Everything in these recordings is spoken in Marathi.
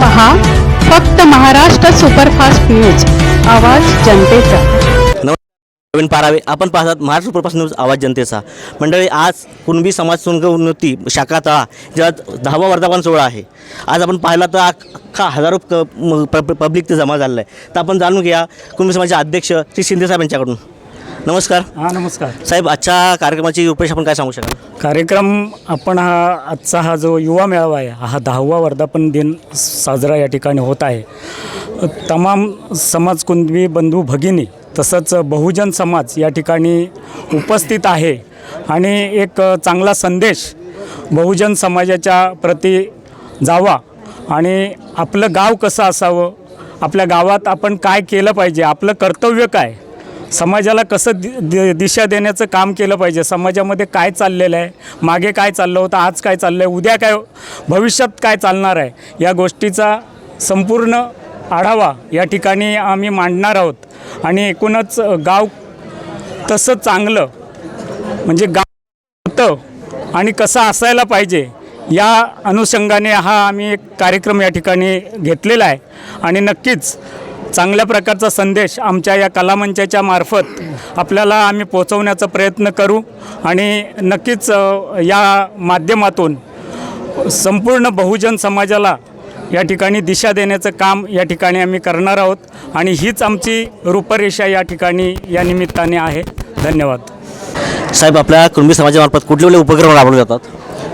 पहा फक्त महाराष्ट्र सुपरफास्ट न्यूज आवाज जनतेचा. नवीन पारावे. आपण पाहतात महाराष्ट्र सुपरफास्ट न्यूज आवाज जनतेचा. मंडळी आज कुणबी समाज सुंग उन्नती शाखा तळा ज्यात दहावा वर्धापन सोहळा आहे. आज आपण पाहिला तर अख्खा हजारो क प- पब्लिक ते जमा झालेलं आहे. तर आपण जाणून घ्या कुणबी समाजाचे अध्यक्ष श्री शिंदे साहेब यांच्याकडून. नमस्कार. हां नमस्कार. साहेब आजच्या कार्यक्रमाची रूपरेष आपण काय सांगू शकाल? कार्यक्रम आपण हा आजचा हा जो युवा मेळावा आहे हा दहावा वर्धापन दिन साजरा या ठिकाणी होत आहे. तमाम समाज कुणबी बंधू भगिनी तसंच बहुजन समाज या ठिकाणी उपस्थित आहे. आणि एक चांगला संदेश बहुजन समाजाच्या प्रती जावा आणि आपलं गाव कसं असावं आपल्या गावात आपण काय केलं पाहिजे आपलं कर्तव्य काय? समाजाला कसं दि दि दिशा देण्याचं काम केलं पाहिजे? समाजामध्ये काय चाललेलं आहे? मागे काय चाललं होतं? आज काय चाललं आहे उद्या काय भविष्यात काय चालणार आहे? या गोष्टीचा संपूर्ण आढावा या ठिकाणी आम्ही मांडणार आहोत. आणि एकूणच गाव तसं चांगलं म्हणजे गाव होतं आणि कसं असायला पाहिजे या अनुषंगाने हा आम्ही एक कार्यक्रम या ठिकाणी घेतलेला आहे. आणि नक्कीच चांगल्या प्रकारचा संदेश आमच्या या कलामंचाच्या मार्फत आपल्याला आम्ही पोचवण्याचा प्रयत्न करू आणि नक्कीच या माध्यमातून संपूर्ण बहुजन समाजाला या ठिकाणी दिशा देण्याचं काम या ठिकाणी आम्ही करणार आहोत आणि हीच आमची रूपरेषा या ठिकाणी या निमित्ताने आहे. धन्यवाद. साहेब आपल्या कुणबी समाजामार्फत कुठले कुठले उपक्रम राबवले जातात?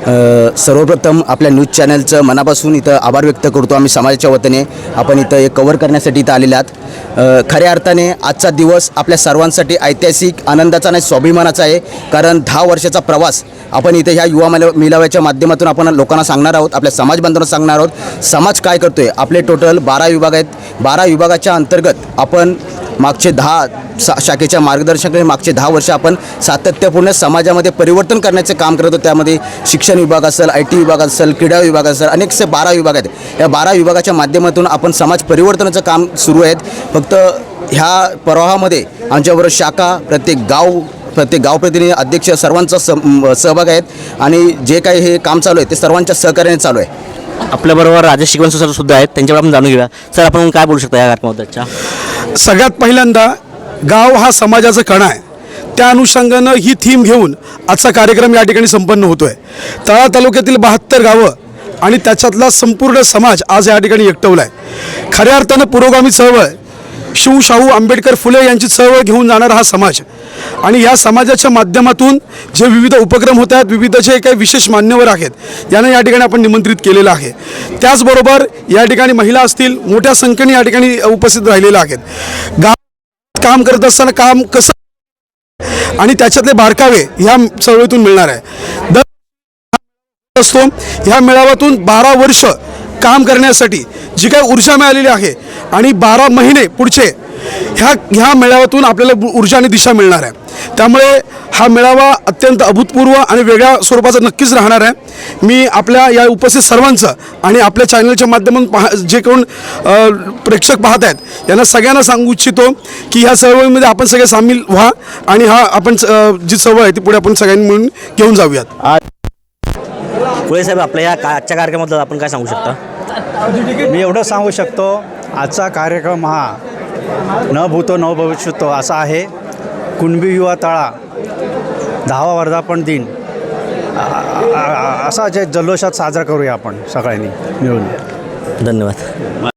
सर्वप्रथम आपल्या न्यूज चॅनलचं मनापासून इथं आभार व्यक्त करतो आम्ही समाजाच्या वतीने. आपण इथं एक कवर करण्यासाठी इथं आलेले आहात. खऱ्या अर्थाने आजचा दिवस आपल्या सर्वांसाठी ऐतिहासिक आनंदाचा आणि स्वाभिमानाचा आहे. कारण दहा वर्षाचा प्रवास आपण इथे ह्या युवा मेला मिलाव्याच्या माध्यमातून आपण लोकांना सांगणार आहोत आपल्या समाज बांधवांना सांगणार आहोत. समाज काय करतो आहे आपले टोटल बारा विभाग आहेत. बारा विभागाच्या अंतर्गत आपण मागचे दहा शा शाखेच्या मार्गदर्शकाने मागचे दहा वर्ष आपण सातत्यपूर्ण समाजामध्ये परिवर्तन करण्याचे काम करत होतो. त्यामध्ये शिक्षण विभाग असेल आय टी विभाग असेल क्रीडा विभाग असेल अनेकसे बारा विभाग आहेत. या बारा विभागाच्या माध्यमातून आपण समाज परिवर्तनाचं काम सुरू आहेत. फक्त ह्या प्रवाहामध्ये आमच्याबरोबर शाखा प्रत्येक गाव प्रत्येक गावप्रतिनिधी अध्यक्ष सर्वांचा सहभाग आहेत. आणि जे काही हे काम चालू आहे ते सर्वांच्या सहकार्याने चालू आहे. आपल्याबरोबर राजेश शिकवण सर सुद्धा आहेत. त्यांच्यावर आपण जाणून घेऊया. सर आपण काय बोलू शकता या कार्यक्रमाबद्दलच्या? सगळ्यात पहिल्यांदा गाव हा समाजाचं कणा आहे. त्या अनुषंगानं ही थीम घेऊन आजचा कार्यक्रम या ठिकाणी संपन्न होतो आहे तळा तालुक्यातील बहात्तर गावं आणि त्याच्यातला संपूर्ण समाज आज या ठिकाणी एकटवला आहे खऱ्या अर्थानं पुरोगामी चळवळ शिव शाहू आंबेडकर फुले यांची चळवळ घेऊन जाणारा हा समाज. आणि या समाजाच्या माध्यमातून जे विविध उपक्रम होत आहेत विविध जे काही विशेष मान्यवर आहेत यांना या ठिकाणी आपण निमंत्रित केलेलं आहे. त्याचबरोबर या ठिकाणी महिला असतील मोठ्या संख्येने या ठिकाणी उपस्थित राहिलेल्या आहेत. गाव काम करत असताना काम कसं आणि त्याच्यातले बारकावे ह्या चळवळीतून मिळणार आहे. दर असतो. ह्या मेळाव्यातून बारा वर्ष काम करण्यासाठी जी काही ऊर्जा मिळालेली आहे आणि बारा महिने पुढचे ह्या ह्या मेळाव्यातून आपल्याला ऊर्जा आणि दिशा मिळणार आहे. त्यामुळे हा मेळावा अत्यंत अभूतपूर्व आणि वेगळ्या स्वरूपाचा नक्कीच राहणार आहे. मी आपल्या या उपस्थित सर्वांचं आणि आपल्या चॅनलच्या माध्यमातून पाहा जे कोण प्रेक्षक पाहत आहेत यांना सगळ्यांना सांगू इच्छितो की ह्या चळवळीमध्ये आपण सगळे सामील व्हा आणि हा आपण जी चळवळ आहे ती पुढे आपण सगळ्यांनी मिळून घेऊन जाऊयात. पुळे साहेब आपल्या या का- आजच्या कार्यक्रमाबद्दल आपण काय सांगू शकता? मी एवढं सांगू शकतो आजचा कार्यक्रम हा न भूतो न भविष्यतो असा आहे. कुणबी युवा तळा दहावा वर्धापन दिन असा जे जल्लोषात साजरा करूया आपण सगळ्यांनी मिळून. धन्यवाद.